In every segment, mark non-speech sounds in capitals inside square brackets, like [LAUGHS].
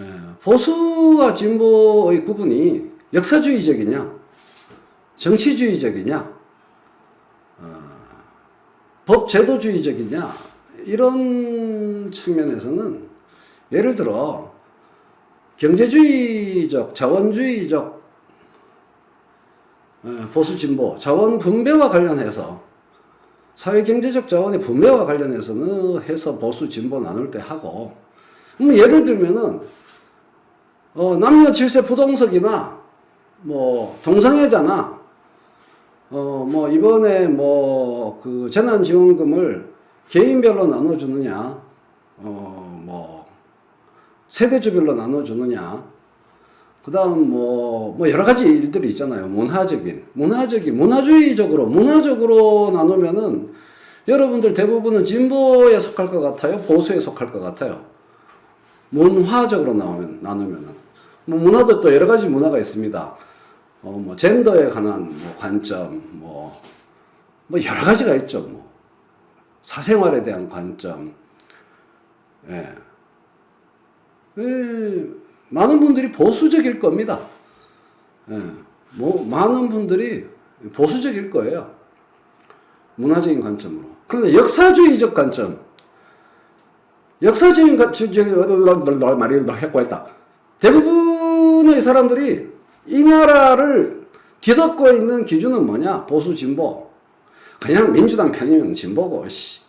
예, 보수와 진보의 구분이 역사주의적이냐, 정치주의적이냐, 어, 법제도주의적이냐, 이런 측면에서는 예를 들어 경제주의적, 자원주의적 예, 보수 진보, 자원 분배와 관련해서 사회 경제적 자원의 분배와 관련해서는 해서 보수 진보 나눌 때 하고 뭐 예를 들면은 어, 남녀 질세 부동석이나 뭐 동성애자나 어 뭐 이번에 뭐 그 재난지원금을 개인별로 나눠주느냐 어 뭐 세대주별로 나눠주느냐 그다음 뭐, 뭐 여러 가지 일들이 있잖아요. 문화적인, 문화적인, 문화주의적으로, 문화적으로 나누면은 여러분들 대부분은 진보에 속할 것 같아요? 보수에 속할 것 같아요? 문화적으로 나오면, 나누면은. 뭐 문화도 또 여러 가지 문화가 있습니다. 어, 뭐, 젠더에 관한 뭐 관점, 뭐, 뭐 여러 가지가 있죠. 뭐. 사생활에 대한 관점. 예. 예, 많은 분들이 보수적일 겁니다. 예, 뭐, 많은 분들이 보수적일 거예요. 문화적인 관점으로. 그런데 역사주의적 관점. 역사적인 관점, 말이 했고 했다. 대부분의 사람들이 이 나라를 뒤덮고 있는 기준은 뭐냐? 보수, 진보. 그냥 민주당 편이면 진보고, 씨.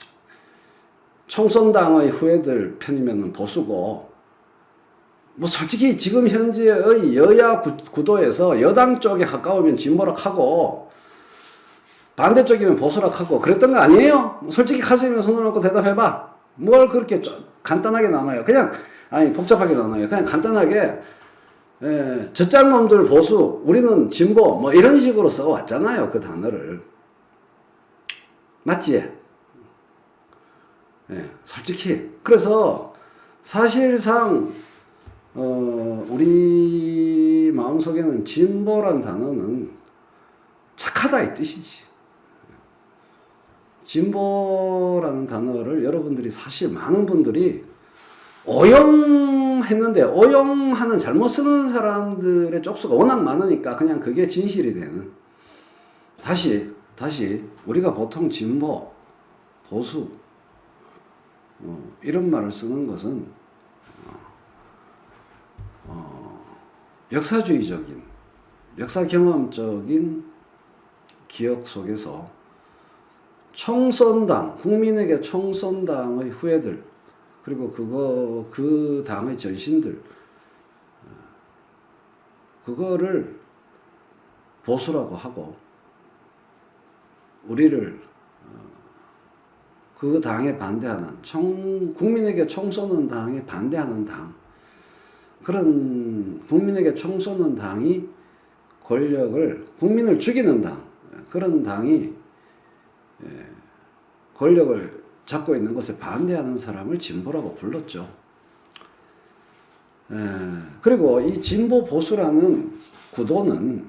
총선당의 후예들 편이면 보수고, 뭐 솔직히 지금 현재의 여야 구, 구도에서 여당 쪽에 가까우면 진보락 하고 반대쪽이면 보수락 하고 그랬던 거 아니에요? 뭐 솔직히 가슴에 손을 얹고 대답해봐. 뭘 그렇게 좀 간단하게 나눠요? 그냥 아니 복잡하게 나눠요. 그냥 간단하게 에, 저짱놈들 보수, 우리는 진보 뭐 이런 식으로 써왔잖아요. 그 단어를 맞지? 예, 솔직히 그래서 사실상 어, 우리 마음속에는 진보란 단어는 착하다 이 뜻이지. 진보라는 단어를 여러분들이 사실 많은 분들이 오용했는데 오용하는 잘못 쓰는 사람들의 쪽수가 워낙 많으니까 그냥 그게 진실이 되는. 다시 다시 우리가 보통 진보, 보수 어, 이런 말을 쓰는 것은 역사주의적인, 역사 경험적인 기억 속에서 총선당, 국민에게 총선당의 후예들, 그리고 그거, 그 당의 전신들, 그거를 보수라고 하고, 우리를 어, 그 당에 반대하는, 총, 국민에게 총 쏘는 당에 반대하는 당, 그런 국민에게 총 쏘는 당이 권력을 국민을 죽이는 당 그런 당이 예, 권력을 잡고 있는 것에 반대하는 사람을 진보라고 불렀죠. 예, 그리고 이 진보 보수라는 구도는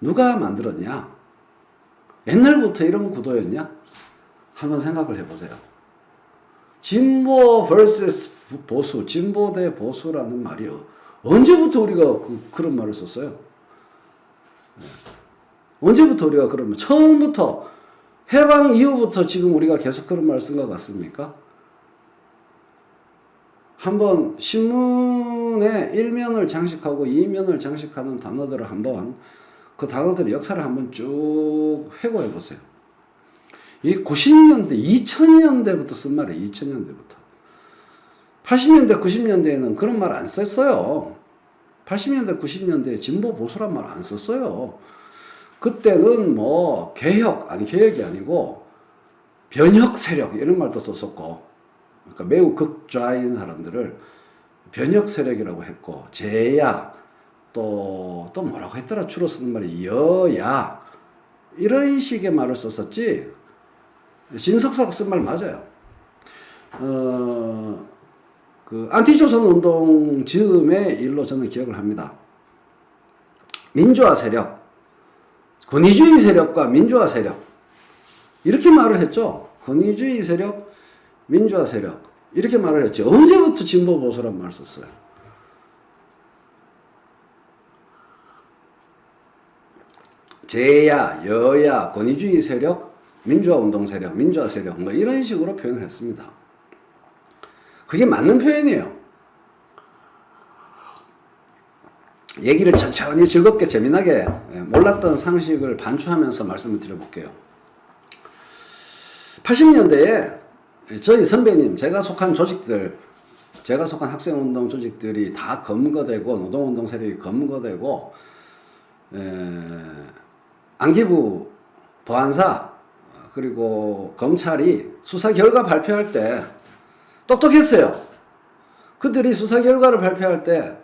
누가 만들었냐? 옛날부터 이런 구도였냐? 한번 생각을 해보세요. 진보 vs 보수, 진보 대 보수라는 말이 언제부터 우리가 그, 그런 말을 썼어요? 네. 언제부터 우리가 그런 말, 처음부터 해방 이후부터 지금 우리가 계속 그런 말을 쓴 것 같습니까? 한번 신문에 1면을 장식하고 2면을 장식하는 단어들을 한번 그 단어들의 역사를 한번 쭉 회고해 보세요. 이 90년대, 2000년대부터 쓴 말이에요. 2000년대부터. 80년대, 90년대에는 그런 말 안 썼어요. 80년대, 90년대에 진보 보수란 말 안 썼어요. 그때는 뭐 개혁, 아니 개혁이 아니고 변혁 세력 이런 말도 썼었고 그러니까 매우 극좌인 사람들을 변혁 세력이라고 했고 제야 또, 또 뭐라고 했더라 주로 쓰는 말이 여야 이런 식의 말을 썼었지 진석사가 쓴 말 맞아요. 어, 그 안티조선 운동 즈음의 일로 저는 기억을 합니다. 민주화 세력, 권위주의 세력과 민주화 세력. 이렇게 말을 했죠. 권위주의 세력, 민주화 세력. 이렇게 말을 했죠. 언제부터 진보 보수란 말 썼어요? 제야, 여야, 권위주의 세력, 민주화 운동 세력, 민주화 세력, 뭐 이런 식으로 표현을 했습니다. 그게 맞는 표현이에요. 얘기를 천천히 즐겁게 재미나게 예, 몰랐던 상식을 반추하면서 말씀을 드려볼게요. 80년대에 저희 선배님, 제가 속한 조직들, 제가 속한 학생운동 조직들이 다 검거되고 노동운동 세력이 검거되고 에, 안기부 보안사 그리고 검찰이 수사 결과 발표할 때 똑똑했어요. 그들이 수사 결과를 발표할 때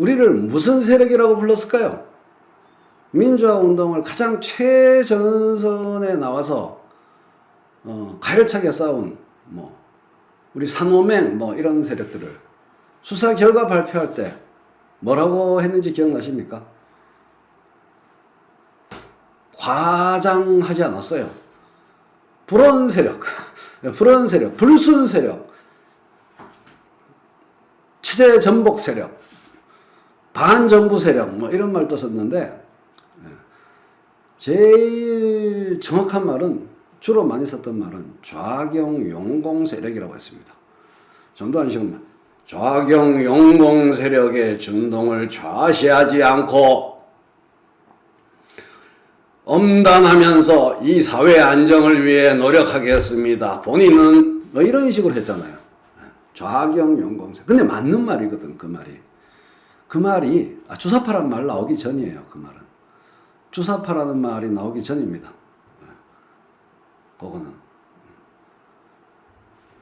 우리를 무슨 세력이라고 불렀을까요? 민주화 운동을 가장 최전선에 나와서 어, 가열차게 싸운 뭐 우리 산호맹 뭐 이런 세력들을 수사 결과 발표할 때 뭐라고 했는지 기억나십니까? 과장하지 않았어요. 불온 세력, [LAUGHS] 불온 세력, 불순 세력, 체제 전복 세력, 반정부 세력 뭐 이런 말도 썼는데 예, 제일 정확한 말은 주로 많이 썼던 말은 좌경 용공 세력이라고 했습니다. 정도한 식은 좌경 용공 세력의 준동을 좌시하지 않고 엄단하면서 이 사회 안정을 위해 노력하겠습니다. 본인은 뭐 이런 식으로 했잖아요. 좌경 용공세. 근데 맞는 말이거든 그 말이. 그 말이 아, 주사파란 말 나오기 전이에요. 그 말은 주사파라는 말이 나오기 전입니다. 예. 그거는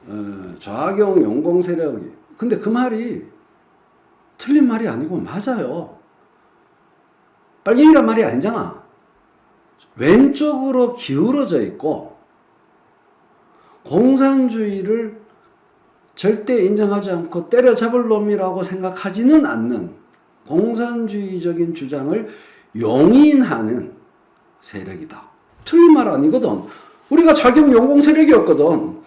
어, 좌경 용공 세력이 근데 그 말이 틀린 말이 아니고 맞아요. 빨갱이란 말이 아니잖아. 왼쪽으로 기울어져 있고 공산주의를 절대 인정하지 않고 때려잡을 놈이라고 생각하지는 않는 공산주의적인 주장을 용인하는 세력이다. 틀린 말 아니거든. 우리가 좌경 용공 세력이었거든.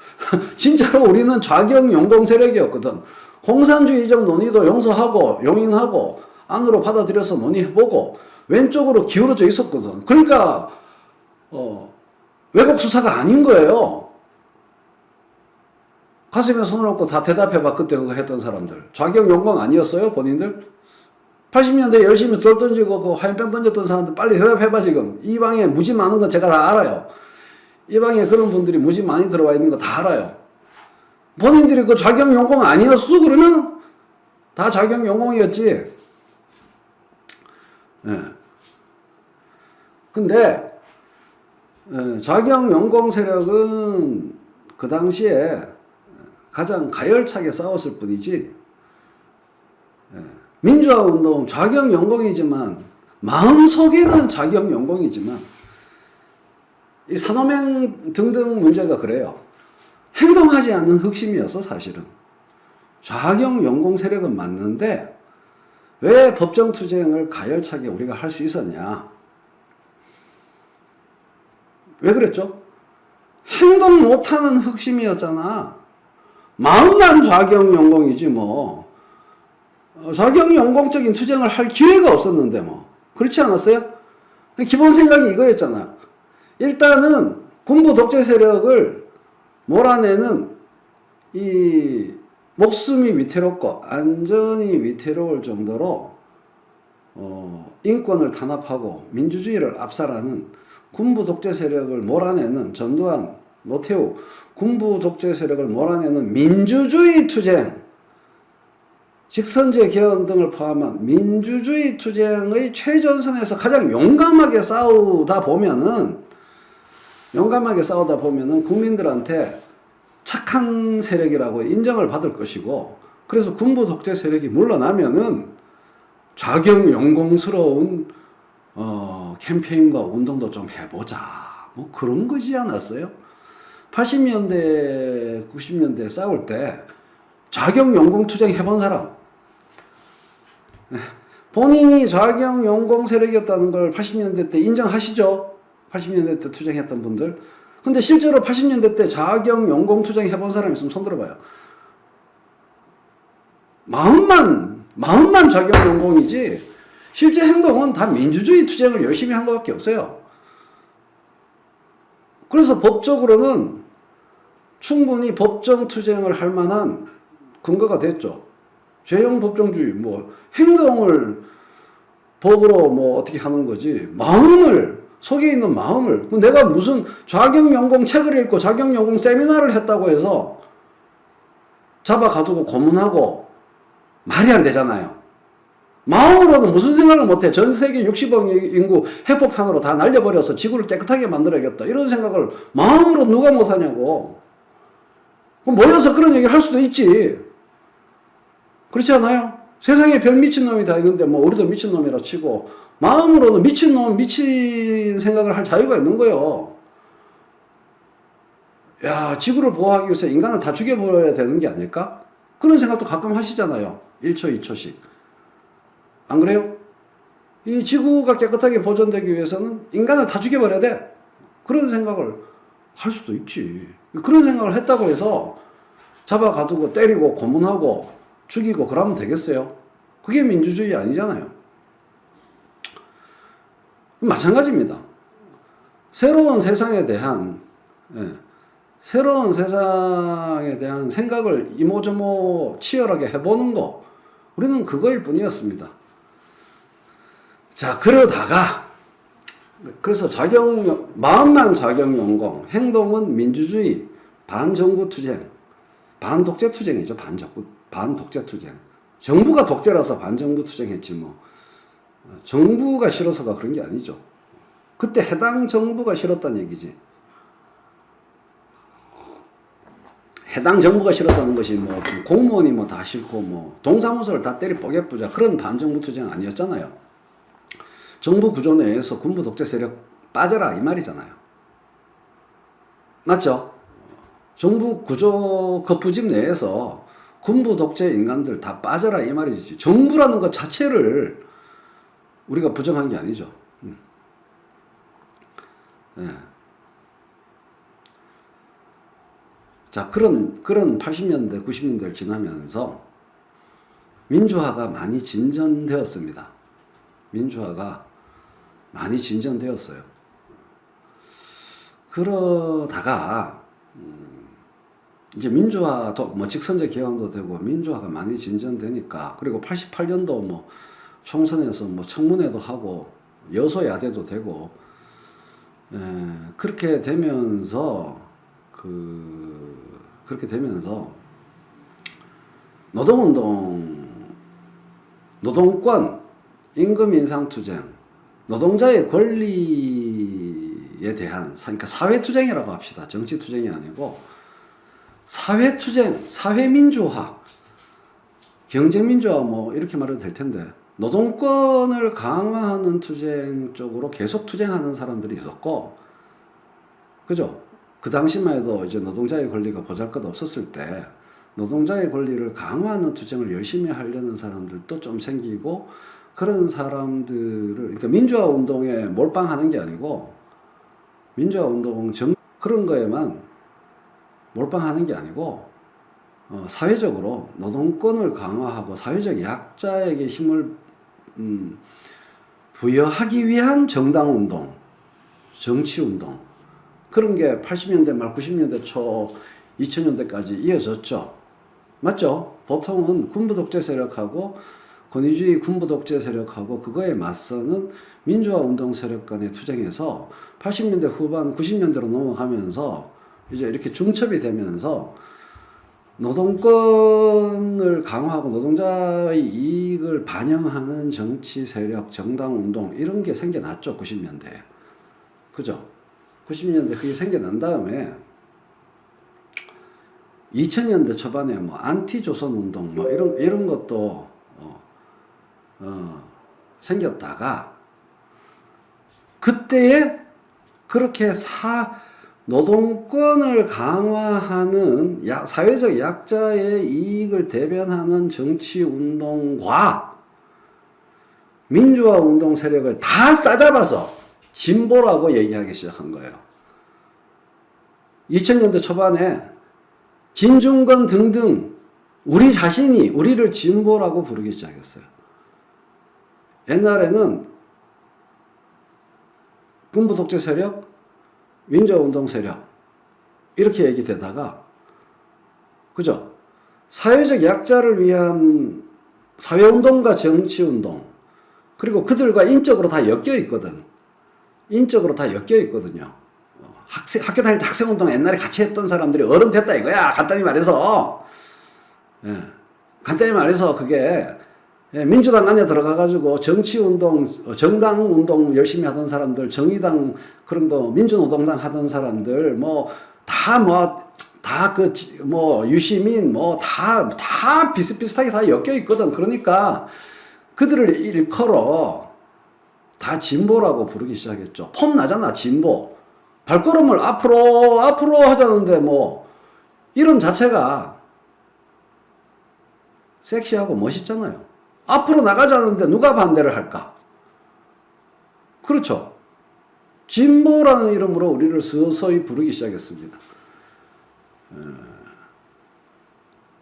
[LAUGHS] 진짜로 우리는 좌경 용공 세력이었거든. 공산주의적 논의도 용서하고 용인하고 안으로 받아들여서 논의해보고 왼쪽으로 기울어져 있었거든. 그러니까 어, 왜곡 수사가 아닌 거예요. 가슴에 손을 얹고 다 대답해봐. 그때 그거 했던 사람들. 좌경 용공 아니었어요? 본인들? 80년대 열심히 돌 던지고 그 화염병 던졌던 사람들 빨리 대답해봐 지금. 이 방에 무지 많은 거 제가 다 알아요. 이 방에 그런 분들이 무지 많이 들어와 있는 거 다 알아요. 본인들이 그 좌경 용공 아니었어? 그러면 다 좌경 용공이었지. 예. 근데 예, 좌경 용공 세력은 그 당시에 가장 가열차게 싸웠을 뿐이지 예, 민주화 운동 좌경 용공이지만 마음속에는 좌경 용공이지만 이 산호맹 등등 문제가 그래요. 행동하지 않는 흑심이었어 사실은. 좌경 용공 세력은 맞는데 왜 법정 투쟁을 가열차게 우리가 할 수 있었냐? 왜 그랬죠? 행동 못하는 흑심이었잖아. 마음만 좌경 용공이지 뭐. 어, 좌경 용공적인 투쟁을 할 기회가 없었는데 뭐. 그렇지 않았어요? 기본 생각이 이거였잖아. 일단은 군부 독재 세력을 몰아내는 이 목숨이 위태롭고 안전이 위태로울 정도로 어, 인권을 탄압하고 민주주의를 압살하는 군부 독재 세력을 몰아내는 전두환, 노태우 군부 독재 세력을 몰아내는 민주주의 투쟁, 직선제 개헌 등을 포함한 민주주의 투쟁의 최전선에서 가장 용감하게 싸우다 보면은 용감하게 싸우다 보면은 국민들한테 착한 세력이라고 인정을 받을 것이고 그래서 군부 독재 세력이 물러나면은 좌경 영공스러운 어, 캠페인과 운동도 좀 해보자 뭐 그런 거지 않았어요? 80년대 90년대 싸울 때 좌경 영공 투쟁 해본 사람 본인이 좌경 영공 세력이었다는 걸 80년대 때 인정하시죠? 80년대 때 투쟁했던 분들. 근데 실제로 80년대 때 자경 연공 투쟁 해본 사람 있으면 손 들어봐요. 마음만, 마음만 자경 연공이지, 실제 행동은 다 민주주의 투쟁을 열심히 한 것밖에 없어요. 그래서 법적으로는 충분히 법정 투쟁을 할 만한 근거가 됐죠. 죄형 법정주의, 뭐, 행동을 법으로 뭐 어떻게 하는 거지. 마음을, 속에 있는 마음을. 내가 무슨 좌경연공 책을 읽고 좌경연공 세미나를 했다고 해서 잡아 가두고 고문하고 말이 안 되잖아요. 마음으로는 무슨 생각을 못해. 전 세계 60억 인구 핵폭탄으로 다 날려버려서 지구를 깨끗하게 만들어야겠다. 이런 생각을 마음으로 누가 못하냐고. 모여서 그런 얘기를 할 수도 있지. 그렇지 않아요? 세상에 별 미친놈이 다 있는데 뭐 우리도 미친놈이라 치고 마음으로는 미친놈, 미친 생각을 할 자유가 있는 거예요. 야, 지구를 보호하기 위해서 인간을 다 죽여버려야 되는 게 아닐까? 그런 생각도 가끔 하시잖아요. 1초, 2초씩. 안 그래요? 이 지구가 깨끗하게 보존되기 위해서는 인간을 다 죽여버려야 돼. 그런 생각을 할 수도 있지. 그런 생각을 했다고 해서 잡아 가두고 때리고 고문하고 죽이고 그러면 되겠어요? 그게 민주주의 아니잖아요. 마찬가지입니다. 새로운 세상에 대한 예, 새로운 세상에 대한 생각을 이모저모 치열하게 해보는 거 우리는 그거일 뿐이었습니다. 자 그러다가 그래서 자경 마음만 자경용공 행동은 민주주의 반정부 투쟁 반독재 투쟁이죠 반정부 반독재 투쟁 정부가 독재라서 반정부 투쟁했지 뭐 정부가 싫어서가 그런 게 아니죠 그때 해당 정부가 싫었다는 얘기지 해당 정부가 싫었다는 것이 뭐 공무원이 뭐 다 싫고 뭐 동사무소를 다 때리 뽀개부자 그런 반정부 투쟁 아니었잖아요. 정부 구조 내에서 군부 독재 세력 빠져라 이 말이잖아요. 맞죠? 정부 구조 거푸집 내에서 군부 독재 인간들 다 빠져라 이 말이지. 정부라는 것 자체를 우리가 부정한 게 아니죠. 음. 예. 자, 그런, 그런 80년대, 90년대를 지나면서 민주화가 많이 진전되었습니다. 민주화가 많이 진전되었어요. 그러다가, 음, 이제 민주화도, 뭐 직선제 개헌도 되고, 민주화가 많이 진전되니까, 그리고 88년도 뭐 총선에서 뭐 청문회도 하고, 여소야대도 되고, 에, 그렇게 되면서, 그, 그렇게 되면서 노동운동, 노동권, 임금 인상 투쟁, 노동자의 권리에 대한 그러니까 사회 투쟁이라고 합시다. 정치 투쟁이 아니고 사회 투쟁, 사회 민주화, 경제 민주화 뭐 이렇게 말해도 될 텐데 노동권을 강화하는 투쟁 쪽으로 계속 투쟁하는 사람들이 있었고 그죠? 그 당시만 해도 이제 노동자의 권리가 보잘것 없었을 때 노동자의 권리를 강화하는 투쟁을 열심히 하려는 사람들도 좀 생기고 그런 사람들을 그러니까 민주화 운동에 몰빵하는 게 아니고 민주화 운동 정 그런 거에만 몰빵하는 게 아니고 어, 사회적으로 노동권을 강화하고 사회적 약자에게 힘을 음, 부여하기 위한 정당 운동, 정치 운동 그런 게 80년대 말 90년대 초 2000년대까지 이어졌죠. 맞죠? 보통은 군부 독재 세력하고 권위주의 군부 독재 세력하고 그거에 맞서는 민주화 운동 세력 간의 투쟁에서 80년대 후반 90년대로 넘어가면서 이제 이렇게 중첩이 되면서 노동권을 강화하고 노동자의 이익을 반영하는 정치 세력, 정당 운동 이런 게 생겨났죠 90년대에. 그죠? 90년대 그게 생겨난 다음에 2000년대 초반에 뭐 안티 조선 운동 뭐 이런 이런 것도 어, 어, 생겼다가 그때에 그렇게 사 노동권을 강화하는 야, 사회적 약자의 이익을 대변하는 정치 운동과 민주화 운동 세력을 다 싸잡아서 진보라고 얘기하기 시작한 거예요. 2000년대 초반에 진중권 등등 우리 자신이 우리를 진보라고 부르기 시작했어요. 옛날에는 군부 독재 세력, 민주운동 세력 이렇게 얘기되다가 그죠? 사회적 약자를 위한 사회운동과 정치운동 그리고 그들과 인적으로 다 엮여 있거든. 인적으로 다 엮여 있거든요. 어, 학생 학교 다닐 때 학생운동 옛날에 같이 했던 사람들이 어른 됐다 이거야. 간단히 말해서 예, 간단히 말해서 그게 예, 민주당 안에 들어가가지고 정치운동, 어, 정당운동 열심히 하던 사람들, 정의당 그런 거, 민주노동당 하던 사람들, 뭐, 다 뭐, 다 그, 뭐, 유시민, 뭐, 다, 다 비슷비슷하게 다 엮여 있거든. 그러니까 그들을 일컬어 다 진보라고 부르기 시작했죠. 폼 나잖아, 진보. 발걸음을 앞으로, 앞으로 하자는데 뭐, 이름 자체가 섹시하고 멋있잖아요. 앞으로 나가자는데 누가 반대를 할까? 그렇죠. 진보라는 이름으로 우리를 서서히 부르기 시작했습니다. 에,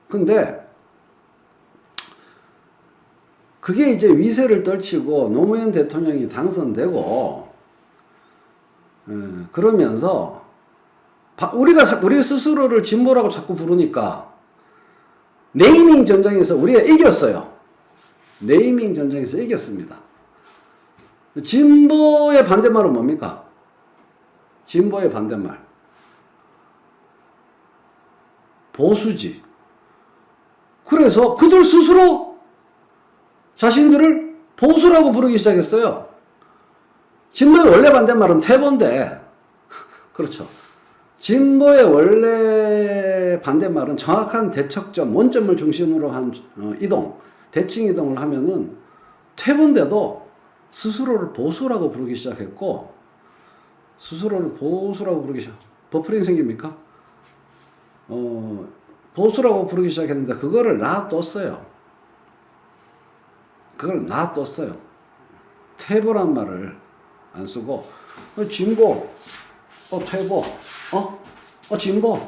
근데 그게 이제 위세를 떨치고 노무현 대통령이 당선되고 에, 그러면서 바- 우리가 자- 우리 스스로를 진보라고 자꾸 부르니까 네이밍 전쟁에서 우리가 이겼어요. 네이밍 전쟁에서 이겼습니다. 진보의 반대말은 뭡니까? 진보의 반대말. 보수지. 그래서 그들 스스로 자신들을 보수라고 부르기 시작했어요. 진보의 원래 반대말은 퇴보인데, [LAUGHS] 그렇죠. 진보의 원래 반대말은 정확한 대척점, 원점을 중심으로 한 어, 이동, 대칭 이동을 하면은 퇴보인데도 스스로를 보수라고 부르기 시작했고, 스스로를 보수라고 부르기 시작, 버프링 생깁니까? 어, 보수라고 부르기 시작했는데, 그거를 놔뒀어요. 그걸 놔뒀어요. 퇴보란 말을 안 쓰고, 어, 진보, 어, 퇴보, 어? 어, 진보,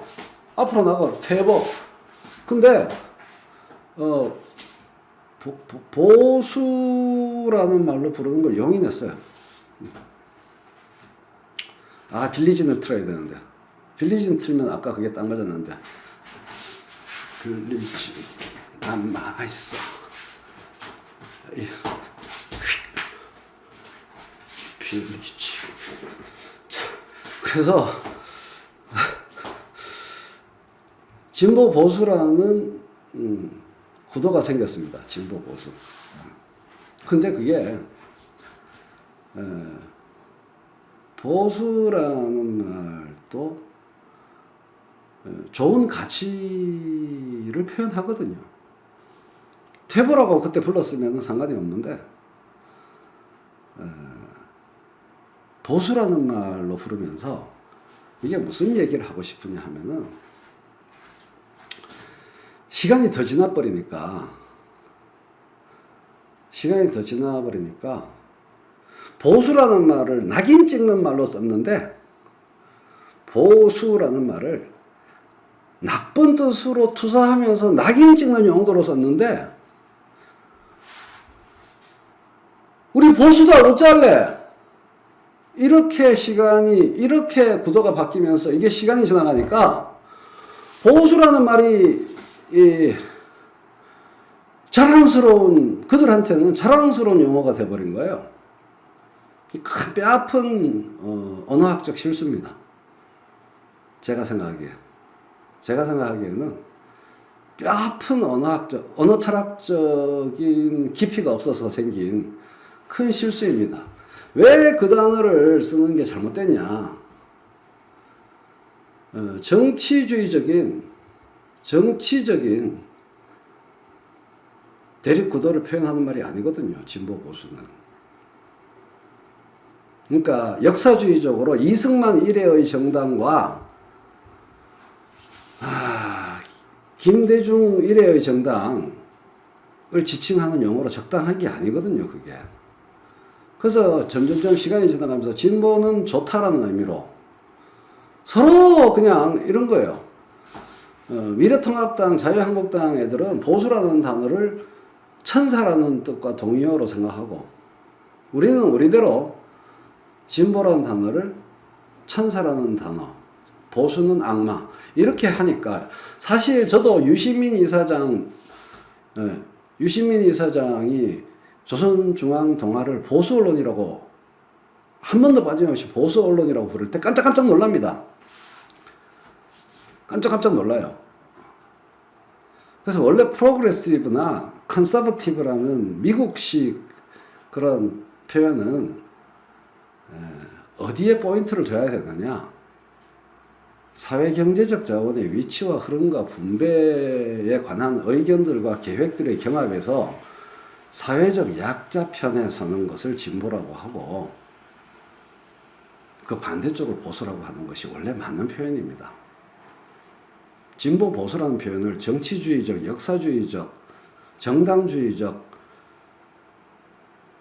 앞으로 나가, 퇴보. 근데, 어, 보, 보, 보 수라는 말로 부르는 걸 용인했어요. 아, 빌리진을 틀어야 되는데. 빌리진 틀면 아까 그게 딴 거였는데. 빌리진, 남아있어. 이, 빌리진. 자, 그래서, 진보 보수라는, 음, 구도가 생겼습니다. 진보 보수. 근데 그게 에, 보수라는 말도 에, 좋은 가치를 표현하거든요. 퇴보라고 그때 불렀으면 상관이 없는데 에, 보수라는 말로 부르면서 이게 무슨 얘기를 하고 싶으냐 하면은 시간이 더 지나버리니까, 시간이 더 지나버리니까, 보수라는 말을 낙인 찍는 말로 썼는데, 보수라는 말을 나쁜 뜻으로 투사하면서 낙인 찍는 용도로 썼는데, 우리 보수다 어쩔래? 이렇게 시간이, 이렇게 구도가 바뀌면서 이게 시간이 지나가니까, 보수라는 말이 이 자랑스러운 그들한테는 자랑스러운 용어가 돼버린 거예요. 큰 뼈아픈 어, 언어학적 실수입니다. 제가 생각하기에 제가 생각하기에는 뼈아픈 언어학적 언어 철학적인 깊이가 없어서 생긴 큰 실수입니다. 왜 그 단어를 쓰는 게 잘못됐냐? 어, 정치주의적인 정치적인 대립 구도를 표현하는 말이 아니거든요. 진보 보수는. 그러니까 역사주의적으로 이승만 이래의 정당과 아, 김대중 이래의 정당을 지칭하는 용어로 적당한 게 아니거든요. 그게. 그래서 점점점 시간이 지나가면서 진보는 좋다라는 의미로 서로 그냥 이런 거예요. 어, 미래통합당, 자유한국당 애들은 보수라는 단어를 천사라는 뜻과 동의어로 생각하고 우리는 우리대로 진보라는 단어를 천사라는 단어, 보수는 악마 이렇게 하니까 사실 저도 유시민 이사장, 예, 유시민 이사장이 조선중앙동아를 보수 언론이라고 한 번도 빠짐없이 보수 언론이라고 부를 때 깜짝깜짝 놀랍니다. 깜짝깜짝 놀라요. 그래서 원래 프로그레시브나 컨서버티브라는 미국식 그런 표현은 에, 어디에 포인트를 둬야 되느냐? 사회 경제적 자원의 위치와 흐름과 분배에 관한 의견들과 계획들의 경합에서 사회적 약자 편에 서는 것을 진보라고 하고 그 반대쪽을 보수라고 하는 것이 원래 맞는 표현입니다. 진보 보수라는 표현을 정치주의적, 역사주의적, 정당주의적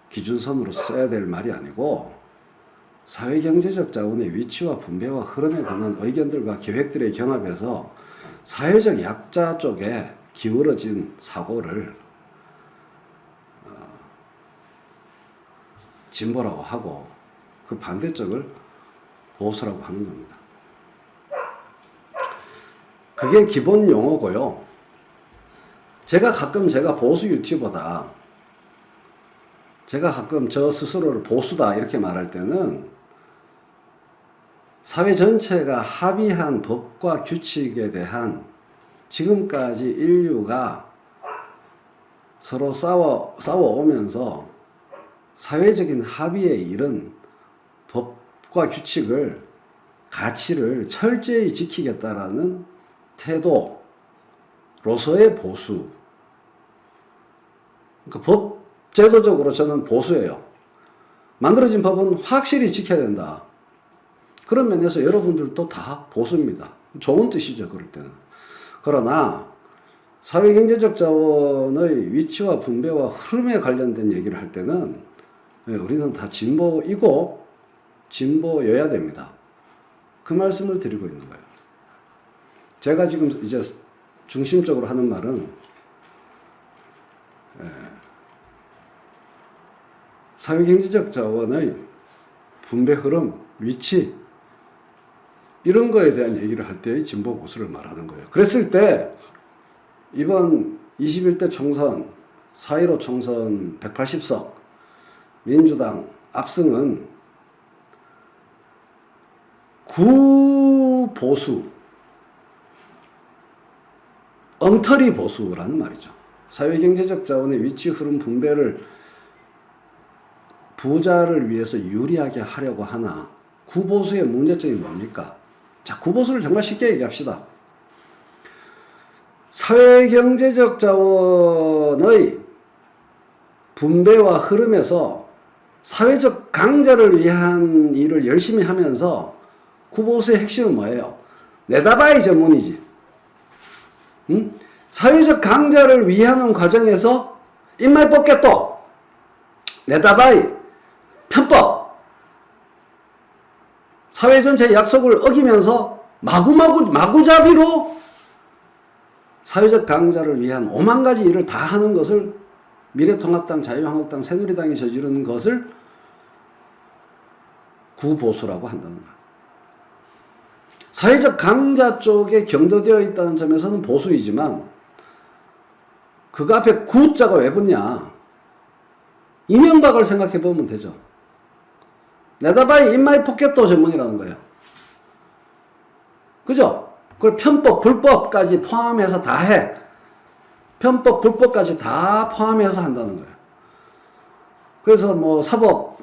기준선으로 써야 될 말이 아니고 사회경제적 자원의 위치와 분배와 흐름에 관한 의견들과 계획들의 경합에서 사회적 약자 쪽에 기울어진 사고를 어, 진보라고 하고 그 반대쪽을 보수라고 하는 겁니다. 그게 기본 용어고요. 제가 가끔 제가 보수 유튜버다. 제가 가끔 저 스스로를 보수다 이렇게 말할 때는 사회 전체가 합의한 법과 규칙에 대한 지금까지 인류가 서로 싸워, 싸워오면서 사회적인 합의에 이른 법과 규칙을 가치를 철저히 지키겠다라는 태도로서의 보수. 그러니까 법 제도적으로 저는 보수예요. 만들어진 법은 확실히 지켜야 된다. 그런 면에서 여러분들도 다 보수입니다. 좋은 뜻이죠, 그럴 때는. 그러나 사회경제적 자원의 위치와 분배와 흐름에 관련된 얘기를 할 때는 예, 우리는 다 진보이고 진보여야 됩니다. 그 말씀을 드리고 있는 거예요. 제가 지금 이제 중심적으로 하는 말은 예, 사회경제적 자원의 분배 흐름, 위치 이런 거에 대한 얘기를 할 때의 진보 보수를 말하는 거예요. 그랬을 때 이번 21대 총선 4.15 총선 180석 민주당 압승은 구보수 엉터리 보수라는 말이죠. 사회경제적 자원의 위치 흐름 분배를 부자를 위해서 유리하게 하려고 하나 구보수의 문제점이 뭡니까? 자, 구보수를 정말 쉽게 얘기합시다. 사회경제적 자원의 분배와 흐름에서 사회적 강자를 위한 일을 열심히 하면서 구보수의 핵심은 뭐예요? 내다봐야 전문이지. 응? 사회적 강자를 위하는 과정에서 입말 뽑겠도 내다봐이 편법 사회 전체 약속을 어기면서 마구마구 마구잡이로 사회적 강자를 위한 오만 가지 일을 다 하는 것을 미래통합당, 자유한국당, 새누리당이 저지르는 것을 구보수라고 한다는 거야. 사회적 강자 쪽에 경도되어 있다는 점에서는 보수이지만 그거 앞에 구자가 왜 붙냐? 이명박을 생각해 보면 되죠. 내다봐야 인마이 포켓도 전문이라는 거예요. 그죠? 그걸 편법, 불법까지 포함해서 다 해. 편법, 불법까지 다 포함해서 한다는 거예요. 그래서 뭐 사법,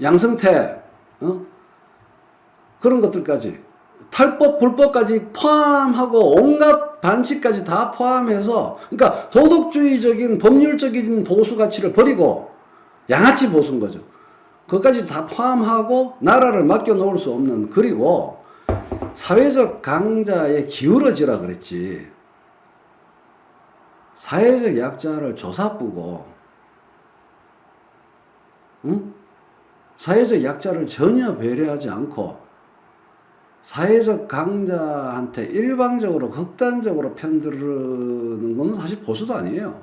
양성태, 어? 그런 것들까지 탈법, 불법까지 포함하고 온갖 반칙까지 다 포함해서 그러니까 도덕주의적인 법률적인 보수 가치를 버리고 양아치 보수인 거죠. 그것까지 다 포함하고 나라를 맡겨 놓을 수 없는 그리고 사회적 강자에 기울어지라 그랬지. 사회적 약자를 조사쁘고 응? 사회적 약자를 전혀 배려하지 않고 사회적 강자한테 일방적으로 극단적으로 편드는 건 사실 보수도 아니에요.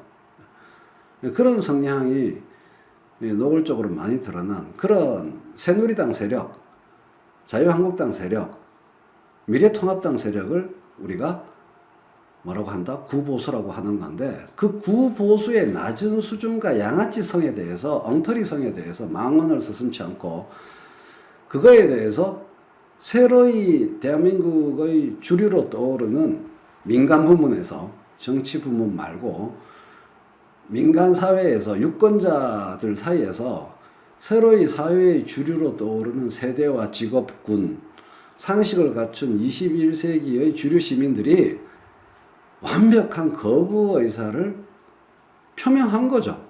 그런 성향이 이 노골적으로 많이 드러난 그런 새누리당 세력, 자유한국당 세력, 미래통합당 세력을 우리가 뭐라고 한다? 구보수라고 하는 건데 그 구보수의 낮은 수준과 양아치성에 대해서 엉터리성에 대해서 망언을 서슴지 않고 그거에 대해서 새로이 대한민국의 주류로 떠오르는 민간 부문에서 정치 부문 말고 민간 사회에서 유권자들 사이에서 새로이 사회의 주류로 떠오르는 세대와 직업군 상식을 갖춘 21세기의 주류 시민들이 완벽한 거부 의사를 표명한 거죠.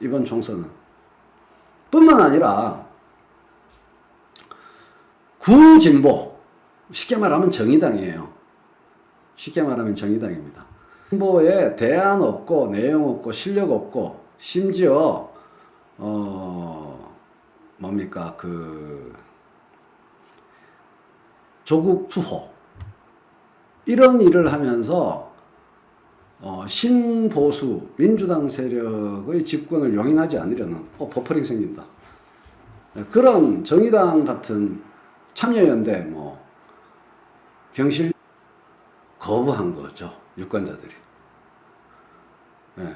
이번 총선은. 뿐만 아니라 구진보 쉽게 말하면 정의당이에요. 쉽게 말하면 정의당입니다. 진보에 대안 없고 내용 없고 실력 없고 심지어 어 뭡니까 그 조국 투호 이런 일을 하면서 어, 신보수 민주당 세력의 집권을 용인하지 않으려는 어, 버퍼링 생긴다. 네, 그런 정의당 같은 참여연대 뭐 경실 거부한 거죠 유권자들이. 예.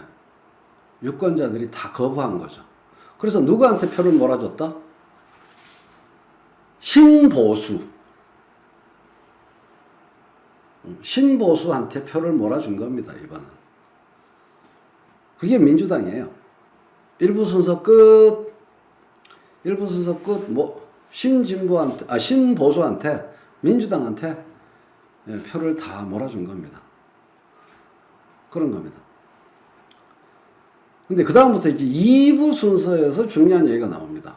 유권자들이 다 거부한 거죠. 그래서 누구한테 표를 몰아줬다? 신보수. 신보수한테 표를 몰아준 겁니다, 이번은. 그게 민주당이에요. 일부 순서 끝, 일부 순서 끝, 뭐, 신진보한테, 아, 신보수한테, 민주당한테 예, 표를 다 몰아준 겁니다. 그런 겁니다. 근데 그다음부터 이제 2부 순서에서 중요한 얘기가 나옵니다.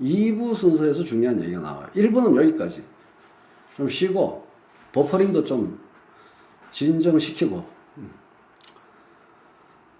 2부 순서에서 중요한 얘기가 나와요. 1부는 여기까지. 좀 쉬고, 버퍼링도 좀 진정시키고, 음.